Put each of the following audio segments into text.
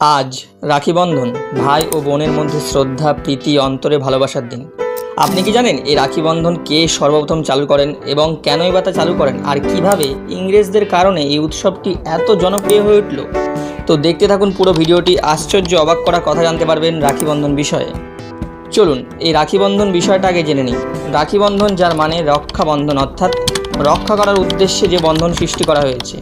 আজ রাখিবন্ধন ভাই ও বোনের মধ্যে শ্রদ্ধা, প্রীতি, অন্তরে ভালোবাসার দিন। আপনি কি জানেন এই রাখিবন্ধন কে সর্বপ্রথম চালু করেন এবং কেনই বা তা চালু করেন? আর কীভাবে ইংরেজদের কারণে এই উৎসবটি এত জনপ্রিয় হয়ে উঠল? তো দেখতে থাকুন পুরো ভিডিওটি, আশ্চর্য অবাক করা কথা জানতে পারবেন রাখিবন্ধন বিষয়ে। চলুন, এই রাখিবন্ধন বিষয়টা আগে জেনে নিই। রাখিবন্ধন যার মানে রক্ষাবন্ধন অর্থাৎ রক্ষা করার উদ্দেশ্যে যে বন্ধন সৃষ্টি করা হয়েছে।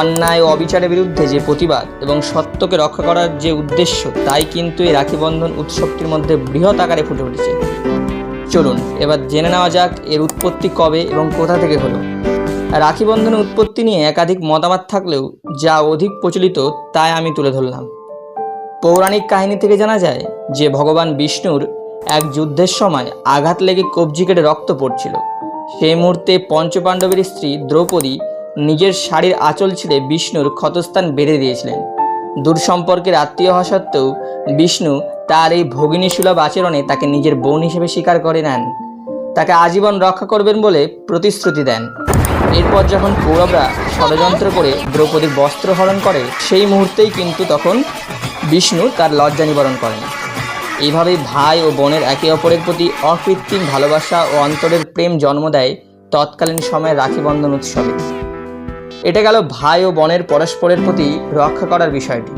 অন্যায় ও অবিচারের বিরুদ্ধে যে প্রতিবাদ এবং সত্যকে রক্ষা করার যে উদ্দেশ্য, তাই কিন্তু এই রাখি বন্ধন উৎসবটির মধ্যে বৃহৎ আকারে ফুটে উঠেছে। চলুন, এবার জেনে নেওয়া যাক এর উৎপত্তি কবে এবং কোথা থেকে হলো। রাখি বন্ধনের উৎপত্তি নিয়ে একাধিক মতামত থাকলেও যা অধিক প্রচলিত, তাই আমি তুলে ধরলাম। পৌরাণিক কাহিনী থেকে জানা যায় যে ভগবান বিষ্ণুর এক যুদ্ধের সময় আঘাত লেগে কবজি কেটে রক্ত পড়ছিল। সেই মুহূর্তে পঞ্চপাণ্ডবের স্ত্রী দ্রৌপদী নিজের শাড়ির আঁচল ছিঁড়ে বিষ্ণুর ক্ষতস্থান বেড়ে দিয়েছিলেন। দূর সম্পর্কের আত্মীয় হওয়া সত্ত্বেও বিষ্ণু তার এই ভগিনী সুলভ আচরণে তাকে নিজের বোন হিসেবে স্বীকার করে নেন। তাকে আজীবন রক্ষা করবেন বলে প্রতিশ্রুতি দেন। এরপর যখন কৌরবরা ষড়যন্ত্র করে দ্রৌপদীর বস্ত্র হরণ করে, সেই মুহূর্তেই কিন্তু তখন বিষ্ণু তার লজ্জা নিবারণ করেন। এইভাবেই ভাই ও বোনের একে অপরের প্রতি অকৃত্রিম ভালোবাসা ও অন্তরের প্রেম জন্ম দেয় তৎকালীন সময়ে রাখি বন্ধন উৎসবে। এটা গেল ভাই ও বোনের পরস্পরের প্রতি রক্ষা করার বিষয়টি।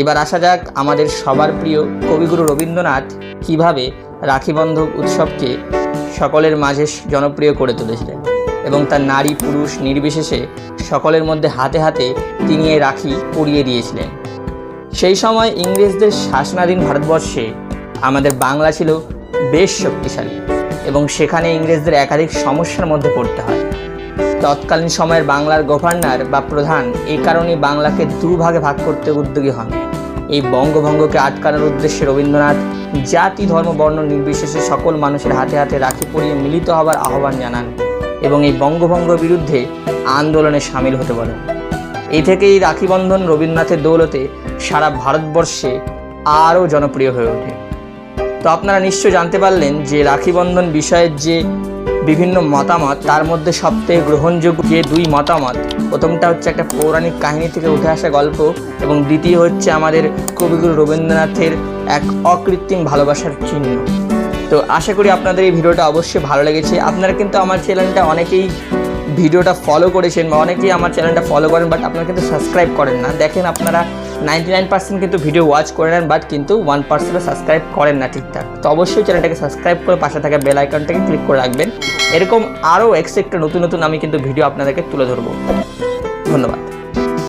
এবার আসা যাক আমাদের সবার প্রিয় কবিগুরু রবীন্দ্রনাথ কীভাবে রাখিবন্ধক উৎসবকে সকলের মাঝে জনপ্রিয় করে তুলেছিলেন এবং তার নারী পুরুষ নির্বিশেষে সকলের মধ্যে হাতে হাতে তিনি এই রাখি পরিয়ে দিয়েছিলেন। সেই সময় ইংরেজদের শাসনাধীন ভারতবর্ষে আমাদের বাংলা ছিল বেশ শক্তিশালী এবং সেখানে ইংরেজদের একাধিক সমস্যার মধ্যে পড়তে হয়। তৎকালীন সময়ের বাংলার গভর্নর বা প্রধান এই কারণেই বাংলাকে দুভাগে ভাগ করতে উদ্যোগী হন। এই বঙ্গভঙ্গকে আটকানোর উদ্দেশ্যে রবীন্দ্রনাথ জাতি, ধর্ম, বর্ণ নির্বিশেষে সকল মানুষের হাতে হাতে রাখি পরিয়ে মিলিত হবার আহ্বান জানান এবং এই বঙ্গভঙ্গ বিরুদ্ধে আন্দোলনে সামিল হতে বলেন। এই থেকেই রাখি বন্ধন রবীন্দ্রনাথের দৌলতে সারা ভারতবর্ষে আরও জনপ্রিয় হয়ে ওঠে। তো আপনারা নিশ্চয় জানতে পারলেন যে রাখি বন্ধন বিষয়ের যে বিভিন্ন মতামত, তার মধ্যে সবথেকে গ্রহণযোগ্য যে দুই মতামত, প্রথমটা হচ্ছে একটা পৌরাণিক কাহিনী থেকে উঠে আসা গল্প এবং দ্বিতীয় হচ্ছে আমাদের কবিগুরু রবীন্দ্রনাথের এক অকৃত্রিম ভালোবাসার চিহ্ন। তো আশা করি আপনাদের এই ভিডিওটা অবশ্যই ভালো লেগেছে। আপনারা কিন্তু আমার চ্যানেলটা অনেকেই ভিডিওটা ফলো করেছেন বা অনেকেই আমার চ্যানেলটা ফলো করেন বাট আপনারা কিন্তু সাবস্ক্রাইব করেন না। দেখেন আপনারা নাইনটি নাইন পার্সেন্ট কিন্তু ভিডিও ওয়াচ করে নেন বাট কিন্তু ওয়ান পার্সেন্টও সাবস্ক্রাইব করেন না ঠিকঠাক। তো অবশ্যই চ্যানেলটাকে সাবস্ক্রাইব করে পাশে থাকা বেল আইকনটাকে ক্লিক করে রাখবেন। এরকম আরও এক্সট্রা নতুন নতুন আমি কিন্তু ভিডিও আপনাদেরকে তুলে ধরবো। ধন্যবাদ।